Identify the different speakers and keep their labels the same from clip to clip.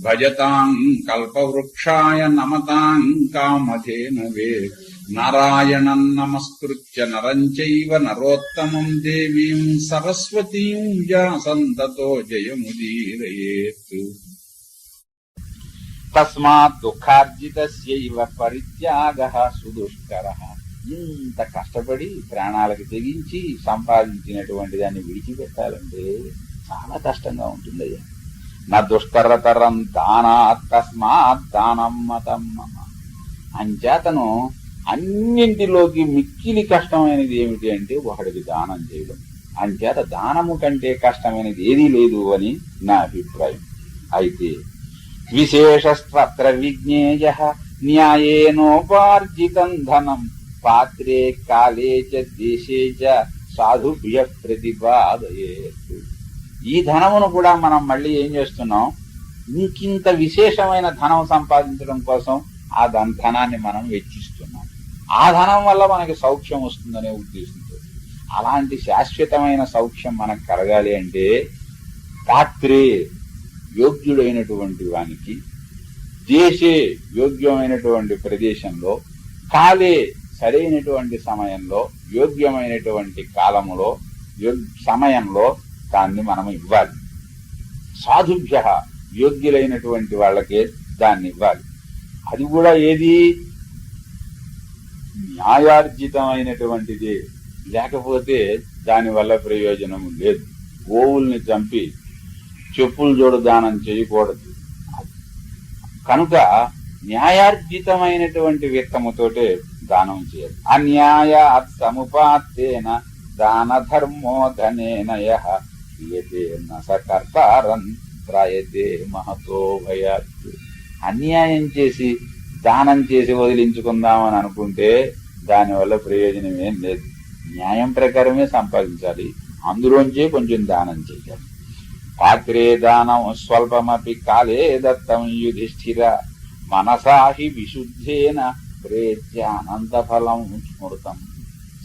Speaker 1: భజతాం కల్పవృక్షాయ నమతాం కామధేనవే. నారాయణం నమస్కృత్య నరం చైవ నరోత్తమం దేవీం సరస్వతీం వ్యాసంతతో జయముదీరయేత్. తస్మాత్ దుఃఖార్జితస్యైవ పరిత్యాగ సుదుష్కర. ఇంత కష్టపడి ప్రాణాలకు తెగించి సంపాదించినటువంటి దాన్ని విడిచిపెట్టాలంటే చాలా కష్టంగా ఉంటుందయ్యా. న దుష్కరతరం దానాత్ తస్మాత్ దానం మతం మమ. అంచేతను అన్నింటిలోకి మిక్కిలి కష్టమైనది ఏమిటి అంటే ఒకడికి దానం చేయడం. అంచేత దానము కంటే కష్టమైనది ఏదీ లేదు అని నా అభిప్రాయం. అయితే విశేషస్త్ర విజ్ఞేయ న్యాయేనోపార్జితం ధనం. పాత్రే కాలే చ దేశే చ సాధుభ్య ప్రతిపాదయేత్ ఈ ధనమును కూడా మనం మళ్ళీ ఏం చేస్తున్నాం? ఇంకింత విశేషమైన ధనం సంపాదించడం కోసం ఆ ధన ధనాన్ని మనం వెచ్చిస్తున్నాం. ఆ ధనం వల్ల మనకి సౌఖ్యం వస్తుందనే ఉద్దేశంతో. అలాంటి శాశ్వతమైన సౌఖ్యం మనకు కలగాలి అంటే పాత్రే యోగ్యుడైనటువంటి వానికి దేశే యోగ్యమైనటువంటి ప్రదేశంలో కాలే సరైనటువంటి సమయంలో యోగ్యమైనటువంటి కాలములో సమయంలో దాన్ని మనం ఇవ్వాలి. సాధుభ్య యోగ్యులైనటువంటి వాళ్ళకే దాన్ని ఇవ్వాలి. అది కూడా ఏది? న్యాయార్జితమైనటువంటిది. లేకపోతే దానివల్ల ప్రయోజనం లేదు. గోవుల్ని చంపి చెప్పులు జోడు దానం చేయకూడదు. కనుక న్యాయార్జితమైనటువంటి విత్తముతోటే దానం చేయాలి. అన్యాయ సముపాత్తేన దాన ధర్మో ధనేన క్రియతే నకర్తారం త్రాయతే మహతో భయాత్ అన్యాయం చేసి దానం చేసి వదిలించుకుందామని అనుకుంటే దానివల్ల ప్రయోజనం ఏం లేదు. న్యాయం ప్రకారమే సంపాదించాలి. అందులోంచే కొంచెం దానం చేయాలి. పాత్రే దానం స్వల్పమపి కాలే దత్తం యుధిష్ఠిర. మనసాహి విశుద్ధేన ప్రేత్య అనంతఫలం స్మృతం.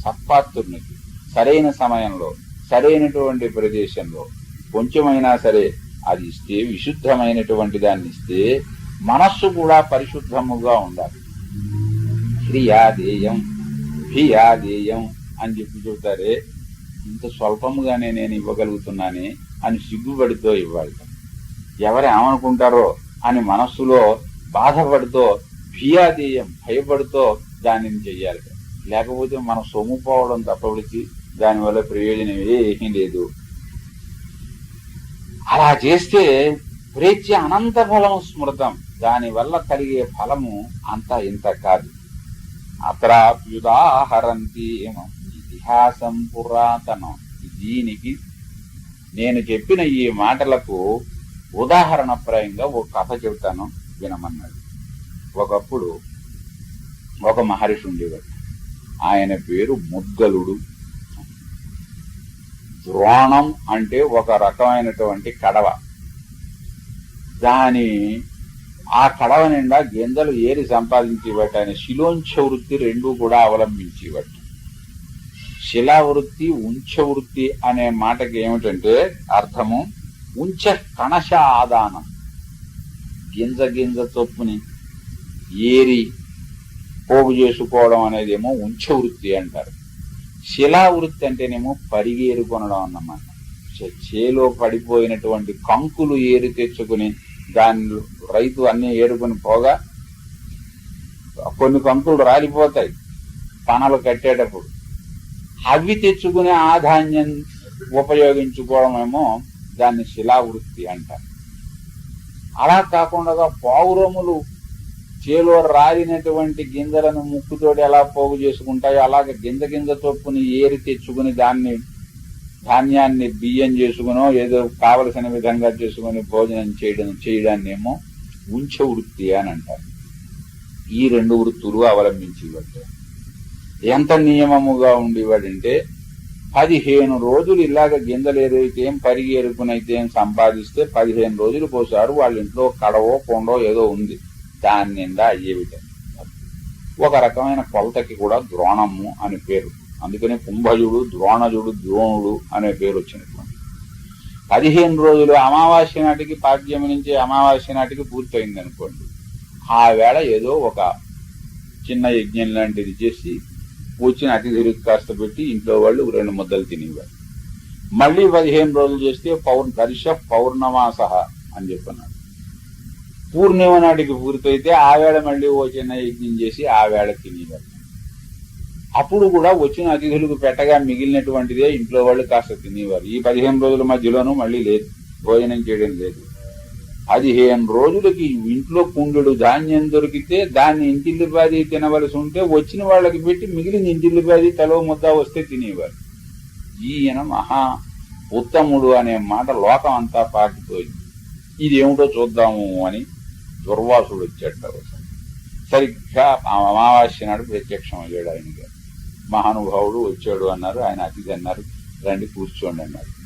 Speaker 1: సత్పాత్రునికి సరైన సమయంలో సరైనటువంటి ప్రదేశంలో కొంచెమైనా సరే అది ఇస్తే విశుద్ధమైనటువంటి దాన్ని ఇస్తే మనస్సు కూడా పరిశుద్ధముగా ఉండాలి. క్రియాదేయం భియాదేయం అని చెప్పి చెబుతారే ఇంత స్వల్పముగానే నేను ఇవ్వగలుగుతున్నానే అని సిగ్గుపడితో ఇవ్వాలి. ఎవరు ఏమనుకుంటారో అని మనస్సులో బాధపడుతో భియాదేయం భయపడుతో దానిని చెయ్యాలి. లేకపోతే మన సొమ్ము పోవడం తప్పబడిచి దానివల్ల ప్రయోజనం ఏమీ లేదు. అలా చేస్తే ప్రేత్య అనంత ఫలం స్మృతం. దానివల్ల కలిగే ఫలము అంత ఇంత కాదు. అత్రాప్యుదాహరంతి ఇతిహాసం పురాతనం. దీనికి నేను చెప్పిన ఈ మాటలకు ఉదాహరణప్రాయంగా ఓ కథ చెబుతాను వినమన్నాడు. ఒకప్పుడు ఒక మహర్షి ఉండేవాడు. ఆయన పేరు ముద్గలుడు. ద్రోణం అంటే ఒక రకమైనటువంటి కడవ. దాని ఆ కడవ నిండా గింజలు ఏరి సంపాదించేవాటి ఆయన శిలోంచ వృత్తి రెండూ కూడా అవలంబించేవాటి. శిలా వృత్తి ఉంచ వృత్తి అనే మాటకి ఏమిటంటే అర్థము ఉంచ కణశ ఆదానం. గింజ గింజ చొప్పుని ఏరి పోగు చేసుకోవడం అనేదేమో ఉంచ వృత్తి అంటారు. శిలా వృత్తి అంటేనేమో పరిగేరు కొనడం అన్నమాట. చేలో పడిపోయినటువంటి కంకులు ఏరు తెచ్చుకుని దాన్ని రైతు అన్ని ఏరుకొని పోగా కొన్ని కంకులు రాలిపోతాయి పనలు కట్టేటప్పుడు. అవి తెచ్చుకునే ఆధాన్యం ఉపయోగించుకోవడమేమో దాన్ని శిలావృత్తి అంటారు. అలా కాకుండా పావురములు చేలో రాలినటువంటి గింజలను ముక్కుతోటి ఎలా పోగు చేసుకుంటాయో అలాగే గింజ గింజ చొప్పుని ఏరి తెచ్చుకుని దాన్ని ధాన్యాన్ని బియ్యం చేసుకునో ఏదో కావలసిన విధంగా చేసుకుని భోజనం చేయడం చేయడాన్ని ఏమో ఉంచ వృత్తి అని అంటారు. ఈ రెండు వృత్తులు అవలంబించేవాడు ఎంత నియమముగా ఉండేవాడంటే పదిహేను రోజులు ఇలాగ గింజలు ఏదైతే ఏం పరిగి ఎరుకునైతే ఏం సంపాదిస్తే పదిహేను రోజులు పోసారు వాళ్ళ ఇంట్లో కడవో కొండో ఏదో ఉంది. దాని నిండా అయ్యే ఒక రకమైన కొలతకి కూడా ద్రోణము అని పేరు. అందుకని కుంభజుడు ద్రోణజుడు ద్రోణుడు అనే పేరు వచ్చినటువంటి. పదిహేను రోజులు అమావాస్య నాటికి పాద్యం నుంచి అమావాస్య నాటికి పూర్తయింది అనుకోండి. ఆ వేళ ఏదో ఒక చిన్న యజ్ఞం లాంటిది చేసి వచ్చిన అతిథులకు కాస్త పెట్టి ఇంట్లో వాళ్ళు రెండు ముద్దలు తినేవారు. మళ్ళీ పదిహేను రోజులు చేస్తే పౌర్ దర్శ పౌర్ణమాస అని చెప్పన్నాడు పూర్ణిమ నాటికి పూర్తయితే ఆవేడ మళ్ళీ ఓ చిన్న యజ్ఞం చేసి ఆ తినేవాళ్ళు తినేవారు. అప్పుడు కూడా వచ్చిన అతిథులకు పెట్టగా మిగిలినటువంటిదే ఇంట్లో వాళ్ళు కాస్త తినేవారు. ఈ పదిహేను రోజుల మధ్యలోనూ మళ్ళీ లేదు. భోజనం చేయడం లేదు. పదిహేను రోజులకి ఇంట్లో కుండెడు ధాన్యం దొరికితే దాన్ని ఇంటిల్లిపాది తినవలసి ఉంటే వచ్చిన వాళ్ళకి పెట్టి మిగిలిన ఇంటిల్లిపాది తలో ముద్ద వస్తే తినేవారు. ఈయన మహా ఉత్తముడు అనే మాట లోకం అంతా పాకిపోయింది ఇది చూద్దాము అని దుర్వాసుడు వచ్చాడు ఒకసారి. సరిగ్గా అమావాస్య నాడు ప్రత్యక్షం అయ్యాడు ఆయన గారు మహానుభావుడు వచ్చాడు అన్నారు ఆయన అతిథి అన్నారు రండి కూర్చోండి అన్నారు.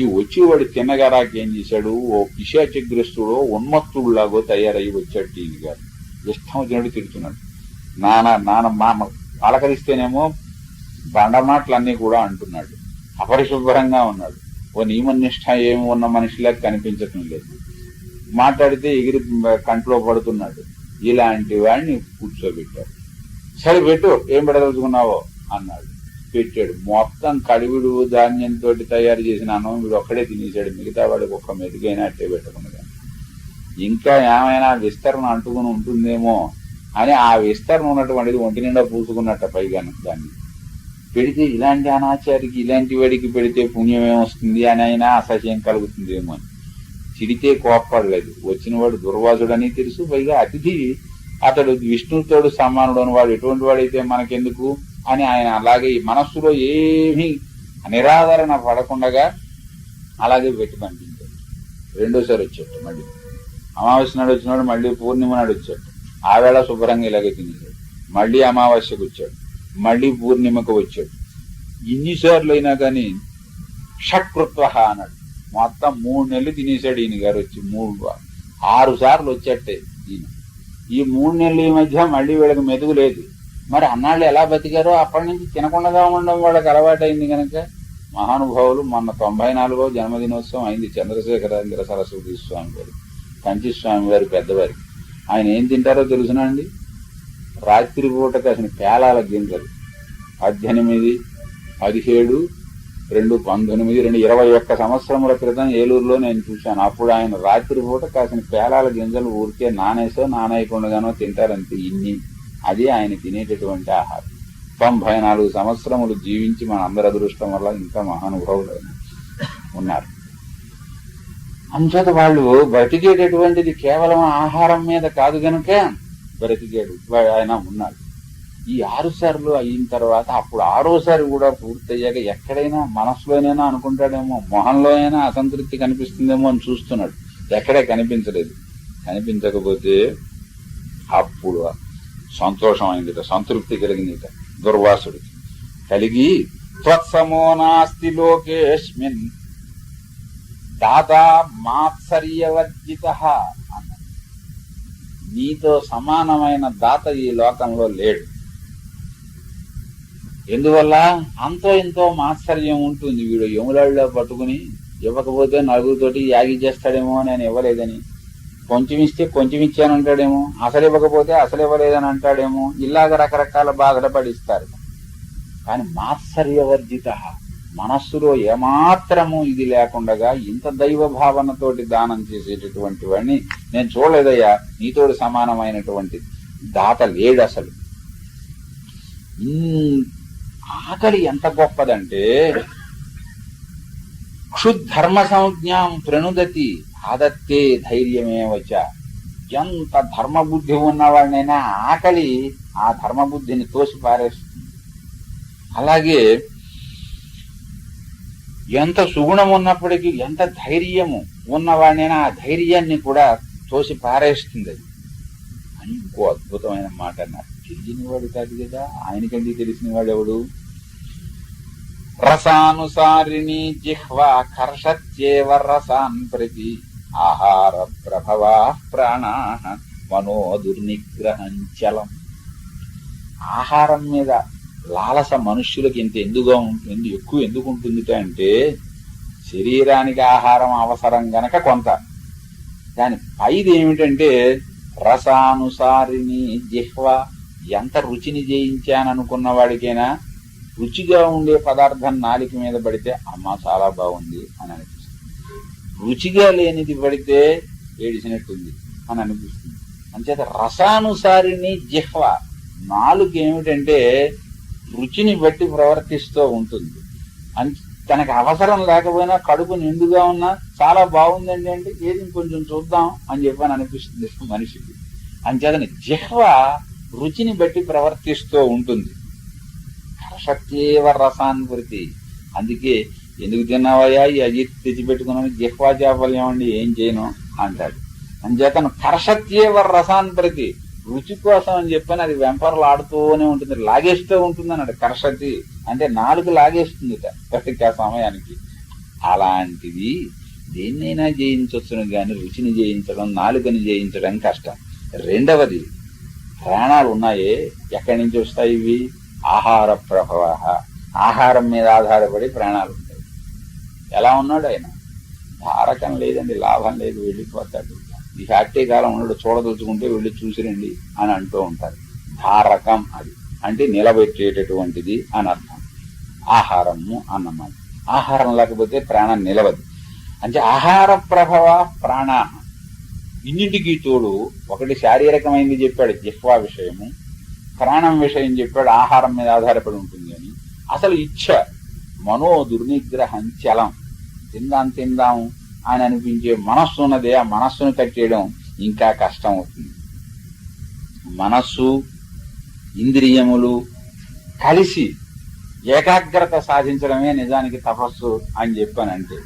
Speaker 1: ఈ వచ్చేవాడు తిన్నగారాకి ఏం చేశాడు? ఓ పిశాచగ్రస్తుడో ఉన్మత్తుడులాగో తయారయ్యి వచ్చాడు ఈయన గారు. ఇష్టం వచ్చినట్టు తిడుతున్నాడు. నాన్న నాన్న మా పలకరిస్తేనేమో బండమాటలన్నీ కూడా అంటున్నాడు. అపరిశుభ్రంగా ఉన్నాడు. ఓ నియమనిష్ట ఏమి ఉన్న మనిషిలా కనిపించటం లేదు. మాట్లాడితే ఎగిరి కంట్లో పడుతున్నాడు. ఇలాంటి వాడిని కూర్చోబెట్టాడు. సరే పెట్టు ఏం పెడదలుచుకున్నావో అన్నాడు. పెట్టాడు. మొత్తం కడివిడు ధాన్యంతో తయారు చేసిన అన్నం వీడు ఒక్కడే తినేశాడు మిగతా వాడికి ఒక్క మెతుకైనా అట్టే పెట్టుకున్నది ఇంకా ఏమైనా విస్తరణ అంటుకుని ఉంటుందేమో అని ఆ విస్తరణ ఉన్నటువంటిది ఒంటి నిండా పూసుకున్నట్ట పైగా దాన్ని. పెడితే ఇలాంటి అనాచారికి ఇలాంటి వాడికి పెడితే పుణ్యం ఏమొస్తుంది అని అయినా అసహ్యం కలుగుతుందేమో అని. తిడితే కోప్పడలేదు వచ్చినవాడు దుర్వాసుడని తెలుసు. పైగా అతిథి అతడు విష్ణుతోడు సమానుడు అని వాడు ఎటువంటి వాడైతే మనకెందుకు అని ఆయన అలాగే మనస్సులో ఏమీ నిరాదరణ పడకుండగా అలాగే పెట్టి పంపించాడు రెండోసారి వచ్చాడు మళ్ళీ. అమావాస్య నాడు వచ్చినాడు మళ్ళీ పూర్ణిమ నాడు వచ్చాడు. ఆవేళ శుభ్రంగా ఇలాగే తినేశాడు. మళ్ళీ అమావాస్యకు వచ్చాడు. మళ్ళీ పూర్ణిమకు వచ్చాడు. ఇన్నిసార్లు అయినా కానీ షట్కృత్వ అన్నాడు. మొత్తం మూడు నెలలు తినేశాడు ఈయన గారు వచ్చి. మూడు ఆరు సార్లు వచ్చేట్టే ఈయన. ఈ మూడు నెలలు ఈ మధ్య మళ్ళీ వీళ్ళకి మెతుకు లేదు. మరి అన్నాళ్ళు ఎలా బతికారో అప్పటి నుంచి తినకుండా ఉండడం వాళ్ళకి అలవాటైంది కనుక మహానుభావులు మొన్న తొంభై నాలుగో జన్మదినోత్సవం అయింది చంద్రశేఖరేంద్ర సరస్వతి స్వామి గారు కంచి స్వామి గారి పెద్దవారికి. ఆయన ఏం తింటారో తెలుసునా అండి? రాత్రి కాసిన పేలాల గింజలు. పద్దెనిమిది పదిహేడు రెండు పంతొమ్మిది రెండు ఇరవై ఒక్క సంవత్సరముల క్రితం ఏలూరులో నేను చూశాను. అప్పుడు ఆయన రాత్రిపూట కాసిన పేలాల గింజలు ఊరికే నానేసో నానేయకుండానో తింటారంతే ఇన్ని. అది ఆయన తినేటటువంటి ఆహారం. తొంభై నాలుగు సంవత్సరములు జీవించి మన అందరి అదృష్టం వల్ల ఇంకా మహానుభావులు ఉన్నారు. అంచేత వాళ్ళు బ్రతికేటటువంటిది కేవలం ఆహారం మీద కాదు గనుక బ్రతికేడు ఆయన ఉన్నారు. ఈ ఆరు సార్లు అయిన తర్వాత అప్పుడు ఆరోసారి కూడా పూర్తయ్యాక ఎక్కడైనా మనసులోనైనా అనుకుంటాడేమో మొహంలోనైనా అసంతృప్తి కనిపిస్తుందేమో అని చూస్తున్నాడు. ఎక్కడే కనిపించలేదు. కనిపించకపోతే అప్పుడు సంతోషం అయిందిట సంతృప్తి కలిగిందిట దుర్వాసుడికి కలిగి త్వత్సమో నాస్తి లోకేష్మిన్ దాత మాత్సర్యవర్జిత అన్నాడు. నీతో సమానమైన దాత ఈ లోకంలో లేడు. ఎందువల్ల అంతో ఇంతో మాత్సర్యం ఉంటుంది వీడు. యములాడిలో పట్టుకుని ఇవ్వకపోతే నలుగురితోటి యాగి చేస్తాడేమో నేను ఇవ్వలేదని. కొంచెం ఇస్తే కొంచెం ఇచ్చానంటాడేమో అసలు ఇవ్వకపోతే అసలు ఇవ్వలేదని అంటాడేమో. ఇలాగ రకరకాల బాధలు పడిస్తారు. కానీ మాత్సర్యవర్జిత మనస్సులో ఏమాత్రము ఇది లేకుండగా ఇంత దైవ భావనతోటి దానం చేసేటటువంటి వాడిని నేను చూడలేదయ్యా. నీతోడు సమానమైనటువంటి దాత లేడు అసలు ఇంత ఆకలి ఎంత గొప్పదంటే క్షుద్ధర్మ సంజ్ఞాం ప్రణుదతి ఆదత్తే ధైర్యమే వచ్చ ఎంత ధర్మబుద్ధి ఉన్నవాడినైనా ఆకలి ఆ ధర్మబుద్ధిని తోసి పారేస్తుంది అలాగే ఎంత సుగుణం ఉన్నప్పటికీ ఎంత ధైర్యము ఉన్నవాడినైనా ఆ ధైర్యాన్ని కూడా తోసి పారేస్తుంది అది. అని ఇంకో అద్భుతమైన మాట అన్నారు. తెలియని వాడు కాదు కదా ఆయనకంటే తెలిసిన వాడు ఎవడు రసానుసారిణి జిహ్వా కర్షత్యేవ రసాన్ ప్రతి ఆహార ప్రభవా ప్రాణా మనో దుర్నిగ్రహంచలం ఆహారం మీద లాలస మనుష్యులకు ఇంత ఎందుగా ఉంటుంది ఎక్కువ ఎందుకు ఉంటుంది అంటే శరీరానికి ఆహారం అవసరం గనక కొంత. దాని పైది ఏమిటంటే రసానుసారిని జిహ్వ ఎంత రుచిని జయించాననుకున్న వాడికైనా రుచిగా ఉండే పదార్థం నాలిక మీద పడితే అమ్మ చాలా బాగుంది అని అనిపిస్తుంది. రుచిగా లేనిది పడితే ఏడిసినట్టుంది అని అనిపిస్తుంది. అంచేత రసానుసారిని జిహ్వ నాలుగు ఏమిటంటే రుచిని బట్టి ప్రవర్తిస్తూ ఉంటుంది. అన్- తనకు అవసరం లేకపోయినా కడుపు నిండుగా ఉన్నా చాలా బాగుందండి అంటే ఏది కొంచెం చూద్దాం అని చెప్పని అనిపిస్తుంది మనిషికి. అంచేతని జిహ్వ రుచిని బట్టి ప్రవర్తిస్తూ ఉంటుంది. కర్షత్యేవ రసాన్వృతి అందుకే ఎందుకు తిన్నావయ్యా? ఈ అజిత్ తెచ్చిపెట్టుకున్నాను. జిహ్వా చాపల్యం అండి ఏం చేయను? అంటాడు. అంచేతను కర్షత్యేవ రసాన్ ప్రతి రుచి కోసం అని చెప్పాను అది వెంపర్లు ఆడుతూనే ఉంటుంది. లాగేస్తూ ఉంటుంది అన్నాడు కర్షతి అంటే నాలుగు లాగేస్తుంది ఆ సమయానికి. అలాంటిది దేన్నైనా జయించవచ్చును గాని రుచిని జయించడం నాలుకని జయించడం కష్టం. రెండవది ప్రాణాలు ఉన్నాయే ఎక్కడి నుంచి వస్తాయి ఇవి? ఆహార ప్రభవ. ఆహారం మీద ఆధారపడి ప్రాణాలు ఉంటాయి. ఎలా ఉన్నాడు ఆయన? ధారకం లేదండి లాభం లేదు వెళ్ళిపోతాడు. ఈ ఫ్యాక్టరీ కాలం ఉన్నాడు చూడదలుచుకుంటే వెళ్ళి చూసిరండి అని అంటూ ఉంటారు. ధారకం అది. అంటే నిలబెట్టేటటువంటిది అని అర్థం. ఆహారము అన్నమాట. ఆహారం లేకపోతే ప్రాణం నిలవదు. అంటే ఆహార ప్రభవ ప్రాణ. ఇన్నింటికి తోడు ఒకటి శారీరకమైంది చెప్పాడు జిహ్వా విషయము. ప్రాణం విషయం చెప్పాడు ఆహారం మీద ఆధారపడి ఉంటుంది అని. అసలు ఇచ్చ మనో దుర్నిగ్రహం చలం. తిందాం తిందాం అని అనిపించే మనస్సు ఉన్నదే ఆ మనస్సును కట్టేయడం ఇంకా కష్టం అవుతుంది. మనస్సు ఇంద్రియములు కలిసి ఏకాగ్రత సాధించడమే నిజానికి తపస్సు అని చెప్పానంటే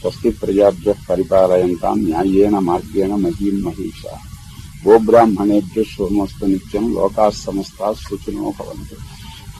Speaker 1: స్వస్తి ప్రజాభ్య పరిపాలయంతా న్యాయేన మార్గేణ మహీం మహిష. గోబ్రాహ్మణేభ్య శోమస్తు నిత్యం లోకా సమస్త సుఖినో భవంతు.